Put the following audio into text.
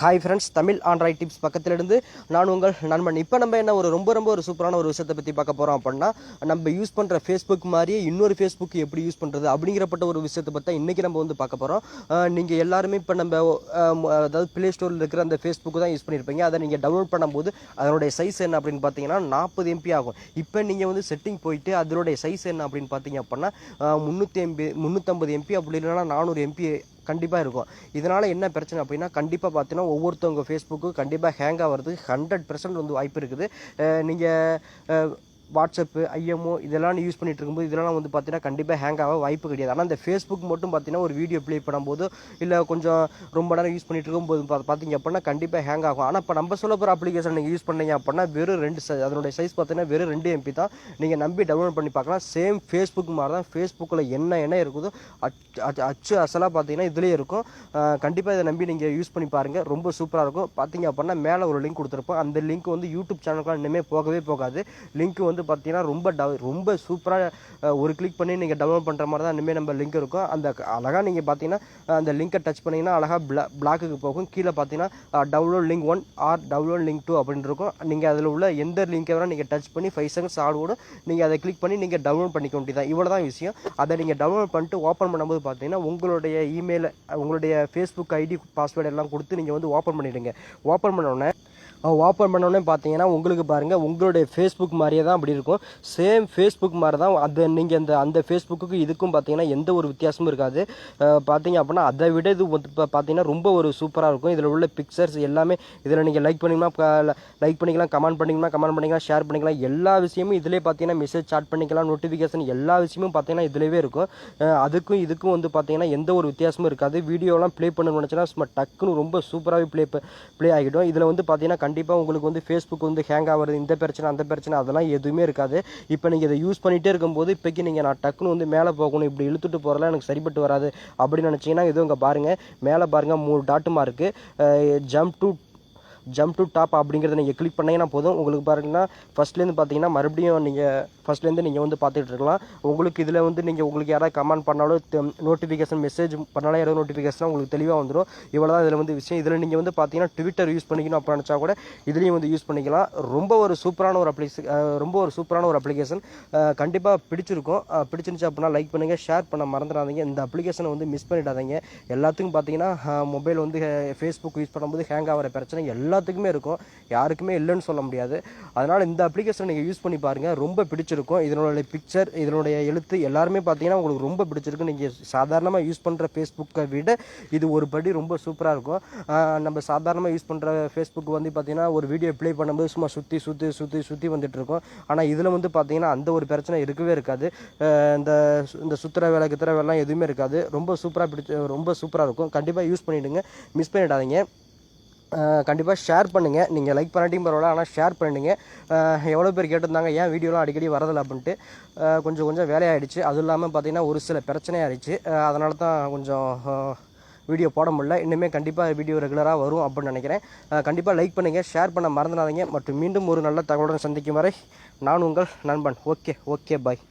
Hi friends Tamil android tips பக்கத்துலேருந்து நான் உங்கள் நண்பன். இப்போ நம்ம என்ன ஒரு ரொம்ப ரொம்ப ஒரு சூப்பரான ஒரு விஷயத்தை பற்றி பார்க்க போகிறோம் அப்படின்னா நம்ம யூஸ் பண்ணுற ஃபேஸ்புக் மாதிரியே இன்னொரு ஃபேஸ்புக் எப்படி யூஸ் பண்ணுறது அப்படிங்கிறப்பட்ட ஒரு விஷயத்தை பற்றி இன்றைக்கி நம்ம வந்து பார்க்க போகிறோம் நீங்கள் எல்லாருமே இப்போ நம்ம அதாவது ப்ளே ஸ்டோரில் இருக்கிற அந்த ஃபேஸ்புக்கு தான் யூஸ் பண்ணியிருப்பீங்க அதை நீங்கள் டவுன்லோட் பண்ணும்போது அதனுடைய சைஸ் என்ன அப்படின்னு பார்த்தீங்கன்னா நாற்பது எம்பி ஆகும். இப்போ நீங்கள் வந்து செட்டிங் போயிட்டு அதனுடைய சைஸ் என்ன அப்படின்னு பார்த்தீங்க அப்படின்னா முந்நூற்றி எம்பி முந்நூற்றம்பது எம்பி அப்படி இல்லைன்னா நானூறு எம்பி கண்டிப்பாக இருக்கும். இதனால் என்ன பிரச்சனை அப்படின்னா கண்டிப்பாக பார்த்தீங்கன்னா ஒவ்வொருத்தவங்க ஃபேஸ்புக்கு கண்டிப்பாக ஹேங் ஆகிறதுக்கு ஹண்ட்ரட் பர்சன்ட் வந்து வாய்ப்பு இருக்குது. நீங்கள் வாட்ஸ்அப்பு ஐஎம்ஓ இதெல்லாம் யூஸ் பண்ணிட்டு இருக்கும்போது இதெல்லாம் வந்து பார்த்தீங்கன்னா கண்டிப்பாக ஹேங் ஆக வாய்ப்பு கிடையாது. ஆனால் இந்த ஃபேஸ்புக் மட்டும் பார்த்தீங்கன்னா ஒரு வீடியோ ப்ளே பண்ணும்போது இல்லை கொஞ்சம் ரொம்ப நேரம் யூஸ் பண்ணிட்டு இருக்கும்போது பா- பார்த்தீங்க அப்படின்னா கண்டிப்பாக ஹேங் ஆகும். ஆனால் இப்போ நம்ம சொல்ல போகிற அப்ளிகேஷன் நீங்கள் யூஸ் பண்ணீங்க அப்படின்னா வெறும் ரெண்டு சைஸ் அதனுடைய சைஸ் பார்த்தீங்கன்னா வெறும் ரெண்டு எம்பி தான். நீங்கள் நம்பி டவுன்லோட் பண்ணி பார்க்கலாம். சேம் ஃபேஸ்புக் மாதிரி தான் ஃபேஸ்புக்கில் என்ன என்ன இருக்குதோ அச்சு அச்சு- அச்சு அசலாக பார்த்தீங்கன்னா இதுலேயே இருக்கும். கண்டிப்பாக இதை நம்பி நீங்கள் யூஸ் பண்ணி பாருங்கள் ரொம்ப சூப்பராக இருக்கும். பார்த்தீங்க அப்படின்னா மேலே ஒரு லிங்க் கொடுத்துருப்போம். அந்த லிங்க் வந்து யூடியூப் சேனலுக்குலாம் இனிமேல் போகவே போகாது. லிங்க் வந்து பார்த்தீங்கன்னா ரொம்ப டவ் ரொம்ப சூப்பராக ஒரு கிளிக் பண்ணி நீங்கள் டவுன்லோட் பண்ணுற மாதிரி தான் இனிமேல் நம்ம லிங்க் இருக்கும். அந்த அழகாக நீங்கள் பார்த்தீங்கன்னா அந்த லிங்கை டச் பண்ணிங்கன்னா அழகாக பிளா பிளாக்குக்கு போகும். கீழே பார்த்தீங்கன்னா download link one or download link two அப்படின்னு இருக்கும். நீங்கள் அதில் உள்ள எந்த லிங்கை வேணால் நீங்கள் டச் பண்ணி ஃபைவ் செகண்ட்ஸ் ஆடுவோம் நீங்கள் அதை கிளிக் பண்ணி நீங்கள் டவுன்லோட் பண்ணிக்க வேண்டியதான் இவ்வளோ தான் விஷயம். அதை நீங்கள் டவுன்லோட் பண்ணிட்டு ஓப்பன் பண்ணும்போது பார்த்தீங்கன்னா உங்களுடைய இமெயில் உங்களுடைய ஃபேஸ்புக் ஐடி பாஸ்வேர்டு எல்லாம் கொடுத்து நீங்கள் வந்து ஓப்பன் பண்ணிவிடுங்க ஓப்பன் பண்ணோடனே ஓப்பன் பண்ணோடனே பார்த்தீங்கன்னா உங்களுக்கு பாருங்கள் உங்களுடைய ஃபேஸ்புக் மாதிரியே தான் அப்படி இருக்கும். சேம் ஃபேஸ்புக் மாதிரி தான் அது நீங்கள் அந்த அந்த ஃபேஸ்புக்கு இதுக்கும் பார்த்தீங்கன்னா எந்த ஒரு வித்தியாசமும் இருக்காது. பார்த்தீங்க அப்படின்னா அதை விட இது இப்போ பார்த்தீங்கன்னா ரொம்ப ஒரு சூப்பராக இருக்கும். இதில் உள்ள பிக்சர்ஸ் எல்லாமே இதில் நீங்கள் லைக் பண்ணிங்கன்னா லைக் பண்ணிக்கலாம் கமெண்ட் பண்ணிக்கலாம் கமெண்ட் பண்ணிக்கலாம் ஷேர் பண்ணிக்கலாம். எல்லா விஷயமும் இதிலே பார்த்தீங்கன்னா மெசேஜ் சாட் பண்ணிக்கலாம் நோட்டிஃபிகேஷன் எல்லா விஷயமும் பார்த்தீங்கன்னா இதுலேயே இருக்கும். அதுக்கும் இதுக்கும் வந்து பார்த்தீங்கன்னா எந்த ஒரு வித்தியாசமும் இருக்காது. வீடியோலாம் ப்ளே பண்ணணும்னு நினச்சினா சும்மா டக்குன்னு ரொம்ப சூப்பராகவே ப்ளே ப்ளே ஆகிடும். இதில் வந்து பார்த்தீங்கன்னா கண்டிப்பாக உங்களுக்கு வந்து ஃபேஸ்புக் வந்து ஹேங் ஆகிறது இந்த பிரச்சனை அந்த பிரச்சனை அதெல்லாம் எதுவுமே இருக்காது. இப்போ நீங்கள் இதை யூஸ் பண்ணிகிட்டே இருக்கும்போது இப்போக்கி நீங்கள் நான் டக்குன்னு வந்து மேலே போகணும் இப்படி இழுத்துட்டு போகிறலாம் எனக்கு சரிப்பட்டு வராது அப்படின்னு நினச்சிங்கன்னா இது இங்கே பாருங்கள் மேலே பாருங்கள் மூணு டாட்டுமா இருக்குது jump to jump to top அப்படிங்கிறத நீங்கள் கிளிக் பண்ணிங்கன்னா போதும். உங்களுக்கு பாருங்கன்னா ஃபஸ்ட்லேருந்து பார்த்தீங்கன்னா மறுபடியும் நீங்கள் ஃபஸ்ட்லேருந்து நீங்கள் வந்து பார்த்துட்டு இருக்கலாம். உங்களுக்கு இதில் வந்து நீங்கள் உங்களுக்கு யாராவது கமெண்ட் பண்ணாலும் நோட்டிஃபிகேஷன் மெசேஜ் பண்ணாலும் ஏதாவது நோட்டிஃபிகேஷன் உங்களுக்கு தெளிவாக வந்துடும் இவ்வளோ தான் இதில் வந்து விஷயம். இதில் நீங்கள் வந்து பார்த்தீங்கன்னா ட்விட்டர் யூஸ் பண்ணிக்கணும் அப்போ நினச்சா கூட இதுலேயும் வந்து யூஸ் பண்ணிக்கலாம். ரொம்ப ஒரு சூப்பரான ஒரு அப்ளிகேஷன் ரொம்ப ஒரு சூப்பரான ஒரு அப்ளிகேஷன் கண்டிப்பாக பிடிச்சிருக்கும். பிடிச்சிருந்துச்சு அப்படின்னா லைக் பண்ணுங்கள் ஷேர் பண்ண மறந்துடாதீங்க. இந்த அப்ளிகேஷனை வந்து மிஸ் பண்ணிடாதீங்க. எல்லாத்துக்கும் பார்த்தீங்கன்னா மொபைல் வந்து ஃபேஸ்புக் யூஸ் பண்ணும்போது ஹேங் ஆகிற பிரச்சனை எல்லாத்துக்குமே இருக்கும். யாருக்குமே இல்லைன்னு சொல்ல முடியாது. அதனால் இந்த அப்ளிகேஷனை நீங்கள் யூஸ் பண்ணி பாருங்கள் ரொம்ப பிடிச்சிருக்கும். இருக்கும். இதனுடைய பிக்சர் இதனுடைய எழுத்து எல்லாருமே பார்த்தீங்கன்னா உங்களுக்கு ரொம்ப பிடிச்சிருக்கு. நீங்கள் சாதாரணமாக யூஸ் பண்ணுற ஃபேஸ்புக்கை விட இது ஒரு படி ரொம்ப சூப்பராக இருக்கும். நம்ம சாதாரணமாக யூஸ் பண்ணுற ஃபேஸ்புக் வந்து பார்த்தீங்கன்னா ஒரு வீடியோ ப்ளே பண்ணும்போது சும்மா சுற்றி சுற்றி சுற்றி சுற்றி வந்துட்டு இருக்கும். ஆனால் இதில் வந்து பார்த்தீங்கன்னா அந்த ஒரு பிரச்சனை இருக்கவே இருக்காது. இந்த இந்த சுற்றுற வேலை கித்துற வேலைலாம் எதுவுமே இருக்காது. ரொம்ப சூப்பராக பிடிச்ச ரொம்ப சூப்பராக இருக்கும். கண்டிப்பாக யூஸ் பண்ணிவிடுங்க மிஸ் பண்ணிடாதீங்க. கண்டிப்பாக ஷேர் பண்ணுங்கள் நீங்கள் லைக் பண்ணாட்டியும் பரவாயில்ல ஆனால் ஷேர் பண்ணிடுங்க. எவ்வளோ பேர் கேட்டிருந்தாங்க ஏன் வீடியோலாம் அடிக்கடி வரதில்லை? அப்படின்ட்டு. கொஞ்சம் கொஞ்சம் வேலையாயிடுச்சு. அதுவும் இல்லாமல் பார்த்தீங்கன்னா ஒரு சில பிரச்சனையாயிடுச்சு அதனால தான் கொஞ்சம் வீடியோ போட முடியல. இன்னுமே கண்டிப்பாக வீடியோ ரெகுலராக வரும் அப்படின்னு நினைக்கிறேன். கண்டிப்பாக லைக் பண்ணுங்கள் ஷேர் பண்ண மறந்துடாதீங்க. மற்றும் மீண்டும் ஒரு நல்ல தகவலுடன் சந்திக்கும் வரை நான் உங்கள் நண்பன். Okay okay bye